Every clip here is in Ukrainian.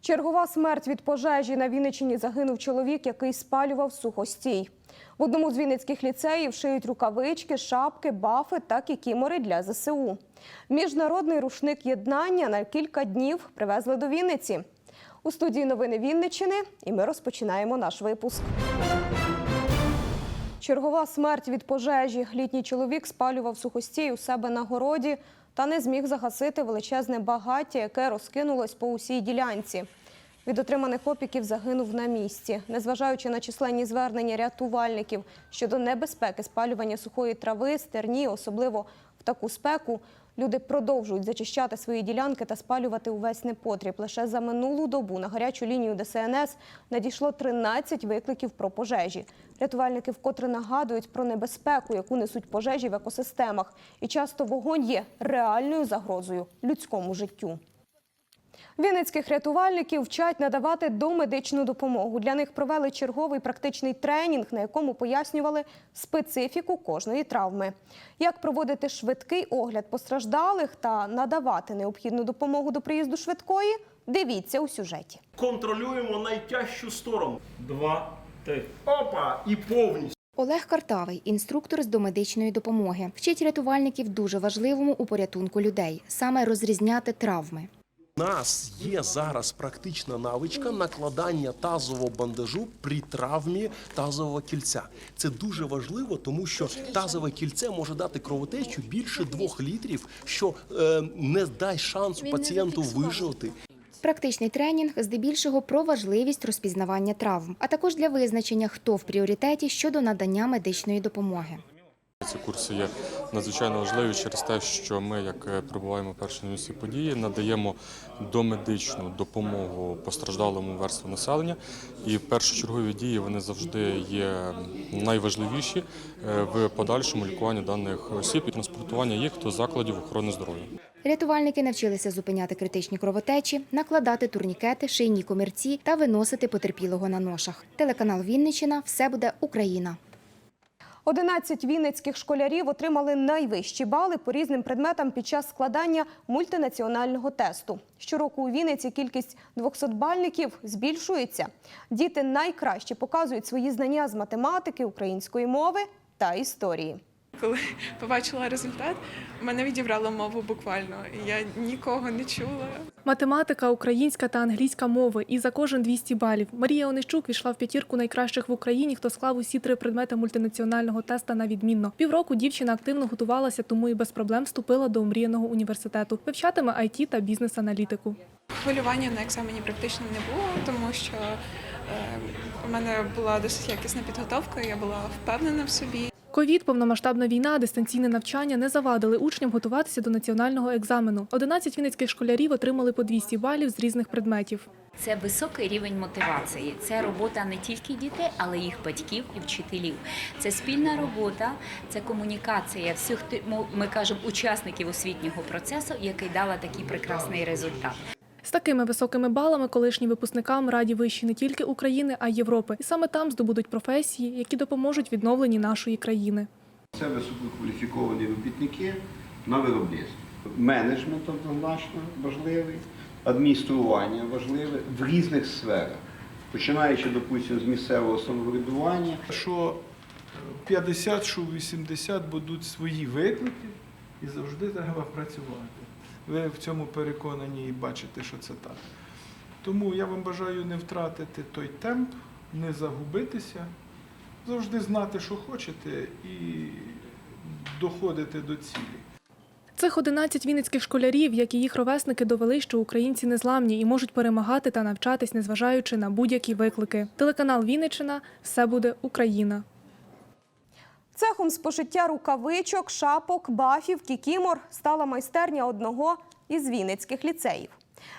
Чергова смерть від пожежі на Вінниччині загинув чоловік, який спалював сухостій. В одному з вінницьких ліцеїв шиють рукавички, шапки, бафи та кікімори для ЗСУ. Міжнародний рушник єднання на кілька днів привезли до Вінниці. У студії новини Вінниччини і ми розпочинаємо наш випуск. Чергова смерть від пожежі. Літній чоловік спалював сухостій у себе на городі та не зміг загасити величезне багаття, яке розкинулось по усій ділянці. Від отриманих опіків загинув на місці. Незважаючи на численні звернення рятувальників щодо небезпеки спалювання сухої трави, стерні, особливо в таку спеку, люди продовжують зачищати свої ділянки та спалювати увесь непотріб. Лише за минулу добу на гарячу лінію ДСНС надійшло 13 викликів про пожежі. Рятувальники вкотре нагадують про небезпеку, яку несуть пожежі в екосистемах. І часто вогонь є реальною загрозою людському життю. Вінницьких рятувальників вчать надавати домедичну допомогу. Для них провели черговий практичний тренінг, на якому пояснювали специфіку кожної травми. Як проводити швидкий огляд постраждалих та надавати необхідну допомогу до приїзду швидкої, дивіться у сюжеті. контролюємо найтяжчу сторону. Два, три. Опа! І повністю. Олег Картавий, інструктор з домедичної допомоги, вчить рятувальників дуже важливому у порятунку людей саме розрізняти травми. Нас є зараз практична навичка накладання тазового бандажу при травмі тазового кільця. Це дуже важливо, тому що тазове кільце може дати кровотечу більше двох літрів, що е, не дасть шансу пацієнту вижити. Практичний тренінг здебільшого про важливість розпізнавання травм, а також для визначення, хто в пріоритеті щодо надання медичної допомоги. Ці курси є надзвичайно важливі через те, що ми, як е, перебуваємо перші на місці події, надаємо домедичну допомогу постраждалому верству населення. І першочергові дії вони завжди є найважливіші е, в подальшому лікуванні даних осіб і транспортування їх до закладів охорони здоров'я. Рятувальники навчилися зупиняти критичні кровотечі, накладати турнікети, шийні комірці та виносити потерпілого на ношах. Телеканал Вінниччина все буде Україна. 11 вінницьких школярів отримали найвищі бали по різним предметам під час складання мультинаціонального тесту. Щороку у Вінниці кількість 200-бальників збільшується. Діти найкраще показують свої знання з математики, української мови та історії. Коли побачила результат, мене відібрало мову буквально. Я нікого не чула. Математика, українська та англійська мови. І за кожен 200 балів. Марія Онищук війшла в п'ятірку найкращих в Україні, хто склав усі три предмети мультинаціонального теста на відмінно. Півроку дівчина активно готувалася, тому і без проблем вступила до омріяного університету. Вивчатиме IT та бізнес-аналітику. Хвилювання на екзамені практично не було, тому що е, у мене була досить якісна підготовка, я була впевнена в собі. Ковід, повномасштабна війна, дистанційне навчання не завадили учням готуватися до національного екзамену. 11 вінницьких школярів отримали по 200 балів з різних предметів. Це високий рівень мотивації. Це робота не тільки дітей, але й їх батьків і вчителів. Це спільна робота, це комунікація всіх ти- ми кажемо учасників освітнього процесу, який дала такий прекрасний результат. З такими високими балами колишнім випускникам раді вищі не тільки України, а й Європи. І саме там здобудуть професії, які допоможуть відновленні нашої країни. Це висококваліфіковані робітники на виробництві. Менеджмент однозначно важливий, адміністрування важливе в різних сферах, починаючи, допустимо, з місцевого самоврядування. що 50, що 80 будуть свої виклики, і завжди треба працювати. Ви в цьому переконані і бачите, що це так. Тому я вам бажаю не втратити той темп, не загубитися, завжди знати, що хочете, і доходити до цілі. Цих 11 вінницьких школярів, як і їх ровесники, довели, що українці незламні і можуть перемагати та навчатись, незважаючи на будь-які виклики. Телеканал Вінниччина все буде Україна. Цехом з пошиття рукавичок, шапок, бафів, кікімор стала майстерня одного із вінницьких ліцеїв.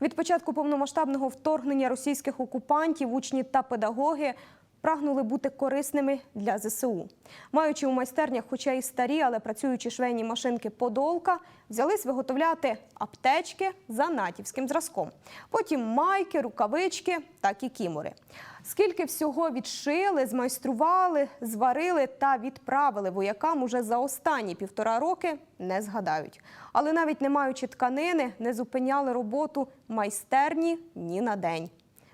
Від початку повномасштабного вторгнення російських окупантів учні та педагоги прагнули бути корисними для ЗСУ. Маючи у майстернях, хоча і старі, але працюючі швейні машинки Подолка, взялись виготовляти аптечки за натівським зразком. Потім майки, рукавички та кікімори. Скільки всього відшили, змайстрували, зварили та відправили воякам уже за останні півтора роки, не згадають. Але навіть не маючи тканини, не зупиняли роботу майстерні ні на день.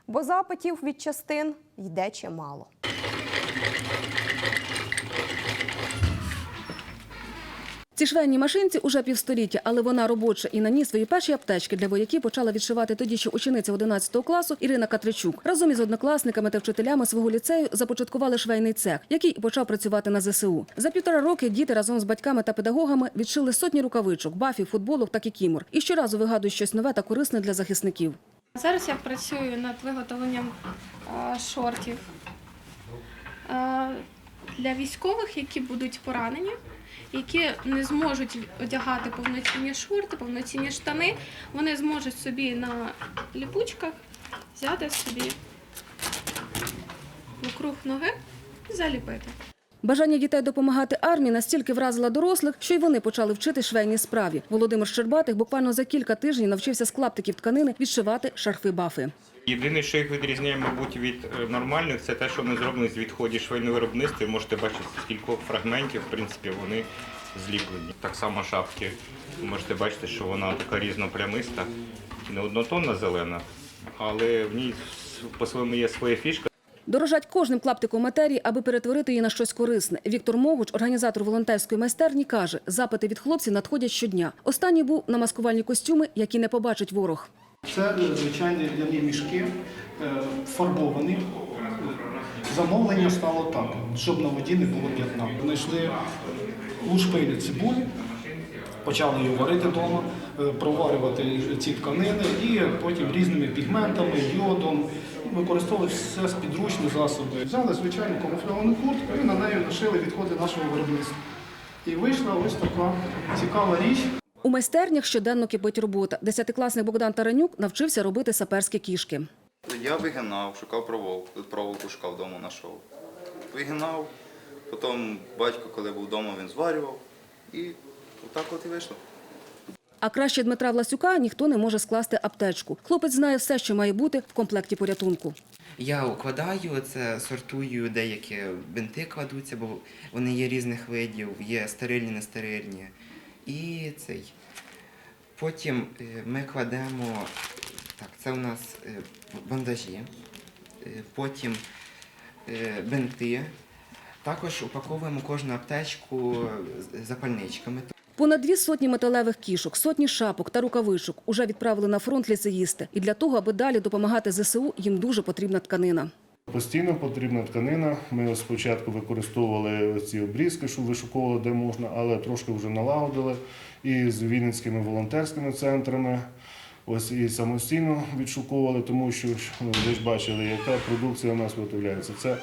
Бо запитів від частин йде чимало. Ці швейні машинці уже півстоліття, але вона робоча і на ній свої перші аптечки для вояків почала відшивати тоді ще учениця 11 класу Ірина Катричук. Разом із однокласниками та вчителями свого ліцею започаткували швейний цех, який і почав працювати на ЗСУ. За півтора роки діти разом з батьками та педагогами відшили сотні рукавичок, бафів, футболок та кікімор. І щоразу вигадують щось нове та корисне для захисників. Зараз я працюю над виготовленням е, шортів е, для військових, які будуть поранені, які не зможуть одягати повноцінні шорти, повноцінні штани. Вони зможуть собі на ліпучках взяти собі вокруг ноги і заліпити. Бажання дітей допомагати армії настільки вразило дорослих, що й вони почали вчити швейній справі. Володимир Щербатих буквально за кілька тижнів навчився з клаптиків тканини відшивати шарфи-бафи. Єдине, що їх відрізняє, мабуть, від е, нормальних, це те, що вони зроблені з відходів швейного виробництва. Можете бачити, з кількох фрагментів, в принципі, вони зліплені. Так само шапки. Можете бачити, що вона така різноплямиста, не однотонна зелена, але в ній по-своєму є своя фішка. Дорожать кожним клаптиком матерії, аби перетворити її на щось корисне. Віктор Могуч, організатор волонтерської майстерні, каже, запити від хлопців надходять щодня. Останній був на маскувальні костюми, які не побачить ворог. Це е, звичайні ляні мішки, е, фарбовані. Замовлення стало так, щоб на воді не було п'ятна. Знайшли лушпилі цибулі, почали її варити вдома, е, проварювати ці тканини і потім різними пігментами, йодом. Використовували все з підручні засоби. Взяли звичайну камуфльовану куртку і на неї нашили відходи нашого виробництва. І вийшла ось така цікава річ. У майстернях щоденно кипить робота. Десятикласник Богдан Таранюк навчився робити саперські кішки. Я вигинав, шукав проволоку, проволоку шукав вдома, знайшов. Вигинав, потім батько, коли був вдома, він зварював. І отак от і вийшло. А краще Дмитра Власюка ніхто не може скласти аптечку. Хлопець знає все, що має бути в комплекті порятунку. Я укладаю це, сортую, деякі бинти кладуться, бо вони є різних видів, є стерильні, нестерильні. І цей. Потім е, ми кладемо, так, це у нас е, бандажі, е, потім бинти. Також упаковуємо кожну аптечку запальничками. Понад дві сотні металевих кішок, сотні шапок та рукавичок уже відправили на фронт ліцеїсти. І для того, аби далі допомагати ЗСУ, їм дуже потрібна тканина. Постійно потрібна тканина. Ми спочатку використовували ці обрізки, що вишуковували де можна, але трошки вже налагодили і з вінницькими волонтерськими центрами. Ось і самостійно відшуковували, тому що ну, ви ж бачили, яка продукція у нас виготовляється. Це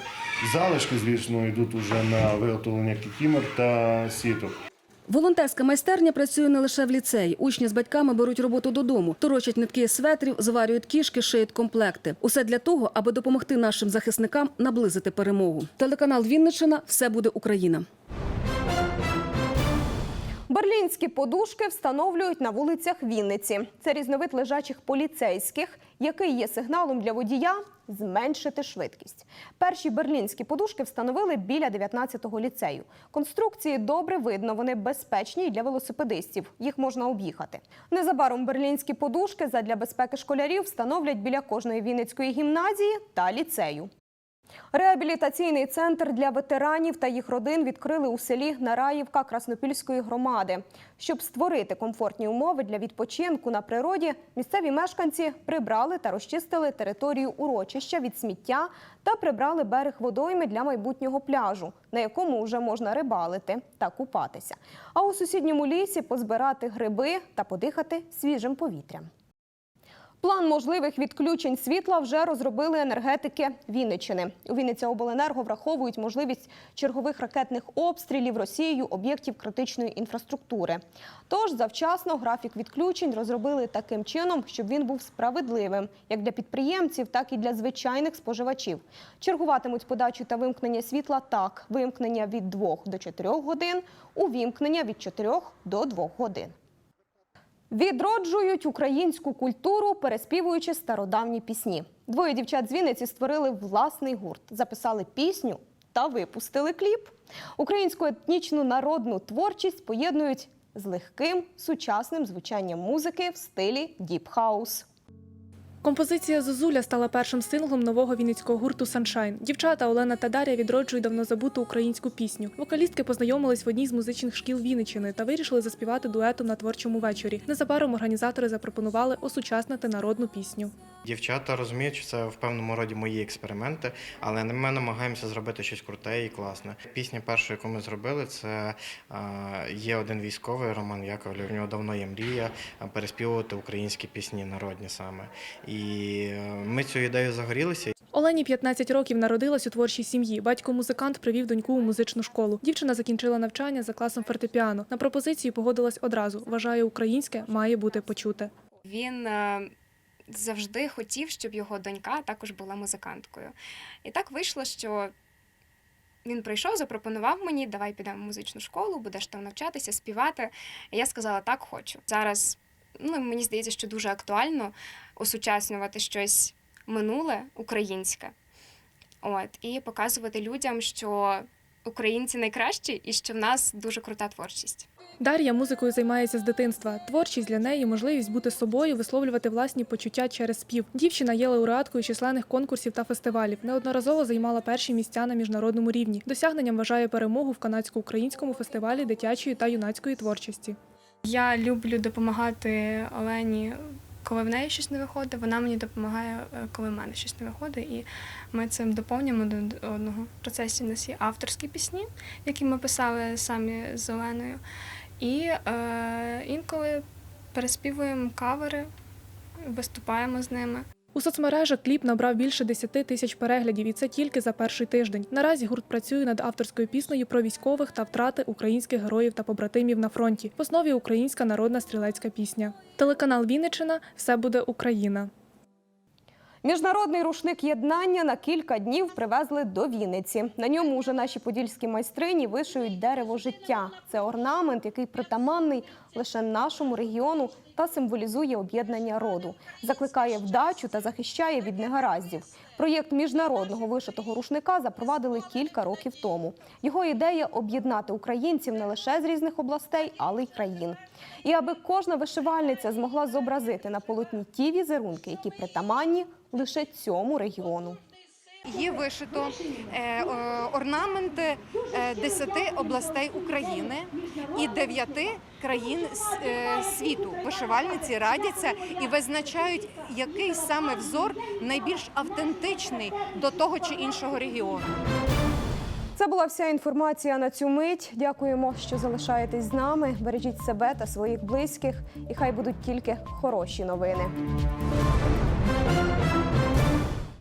залишки, звісно, йдуть уже на виготовлення кікімер та сіток. Волонтерська майстерня працює не лише в ліцеї. Учні з батьками беруть роботу додому, торочать нитки светрів, зварюють кішки, шиють комплекти. Усе для того, аби допомогти нашим захисникам наблизити перемогу. Телеканал Вінничина все буде Україна. Берлінські подушки встановлюють на вулицях Вінниці. Це різновид лежачих поліцейських, який є сигналом для водія зменшити швидкість. Перші берлінські подушки встановили біля 19-го ліцею. Конструкції добре видно, вони безпечні для велосипедистів. Їх можна об'їхати. Незабаром берлінські подушки задля безпеки школярів встановлять біля кожної вінницької гімназії та ліцею. Реабілітаційний центр для ветеранів та їх родин відкрили у селі Нараївка Краснопільської громади. Щоб створити комфортні умови для відпочинку на природі, місцеві мешканці прибрали та розчистили територію урочища від сміття та прибрали берег водойми для майбутнього пляжу, на якому вже можна рибалити та купатися. А у сусідньому лісі позбирати гриби та подихати свіжим повітрям. План можливих відключень світла вже розробили енергетики Вінниччини. У Вінниця обленерго враховують можливість чергових ракетних обстрілів Росією об'єктів критичної інфраструктури. Тож завчасно графік відключень розробили таким чином, щоб він був справедливим як для підприємців, так і для звичайних споживачів. Чергуватимуть подачу та вимкнення світла так: вимкнення від 2 до 4 годин, увімкнення від 4 до 2 годин. Відроджують українську культуру, переспівуючи стародавні пісні. Двоє дівчат з Вінниці створили власний гурт, записали пісню та випустили кліп. Українську етнічну народну творчість поєднують з легким сучасним звучанням музики в стилі діп-хаус. Композиція Зозуля стала першим синглом нового вінницького гурту Саншайн. Дівчата Олена та Дар'я відроджують давно забуту українську пісню. Вокалістки познайомились в одній з музичних шкіл Вінничини та вирішили заспівати дуетом на творчому вечорі. Незабаром організатори запропонували осучаснити народну пісню. Дівчата розуміють, що це в певному роді мої експерименти, але ми намагаємося зробити щось круте і класне. Пісня перша, яку ми зробили, це є один військовий Роман Яковлев. В нього давно є мрія переспівувати українські пісні народні саме. І е, ми цю ідею загорілися. Олені 15 років народилась у творчій сім'ї. Батько музикант привів доньку у музичну школу. Дівчина закінчила навчання за класом фортепіано. На пропозицію погодилась одразу. Вважає, українське має бути почуте. Він е, завжди хотів, щоб його донька також була музиканткою. І так вийшло, що він прийшов, запропонував мені, давай підемо в музичну школу, будеш там навчатися, співати. І я сказала, так хочу. Зараз ну, мені здається, що дуже актуально осучаснювати щось минуле українське. От, і показувати людям, що українці найкращі і що в нас дуже крута творчість. Дар'я музикою займається з дитинства. Творчість для неї можливість бути собою, висловлювати власні почуття через спів. Дівчина є лауреаткою численних конкурсів та фестивалів. Неодноразово займала перші місця на міжнародному рівні. Досягненням вважає перемогу в канадсько-українському фестивалі дитячої та юнацької творчості. Я люблю допомагати Олені, коли в неї щось не виходить. Вона мені допомагає, е, коли в мене щось не виходить. І ми цим доповнюємо один одного. В процесі у нас є авторські пісні, які ми писали самі з Оленою. І е, інколи переспівуємо кавери, виступаємо з ними. У соцмережах кліп набрав більше 10 тисяч переглядів, і це тільки за перший тиждень. Наразі гурт працює над авторською піснею про військових та втрати українських героїв та побратимів на фронті. В основі українська народна стрілецька пісня. Телеканал Вінниччина все буде Україна. Міжнародний рушник єднання на кілька днів привезли до Вінниці. На ньому вже наші подільські майстрині вишиють дерево життя. Це орнамент, який притаманний лише нашому регіону та символізує об'єднання роду, закликає вдачу та захищає від негараздів. Проєкт міжнародного вишитого рушника запровадили кілька років тому. Його ідея об'єднати українців не лише з різних областей, але й країн. І аби кожна вишивальниця змогла зобразити на полотні ті візерунки, які притаманні лише цьому регіону. Є вишито е, орнаменти е, 10 областей України і 9 країн е, світу. Вишивальниці радяться і визначають, який саме взор найбільш автентичний до того чи іншого регіону. Це була вся інформація на цю мить. Дякуємо, що залишаєтесь з нами. Бережіть себе та своїх близьких, і хай будуть тільки хороші новини.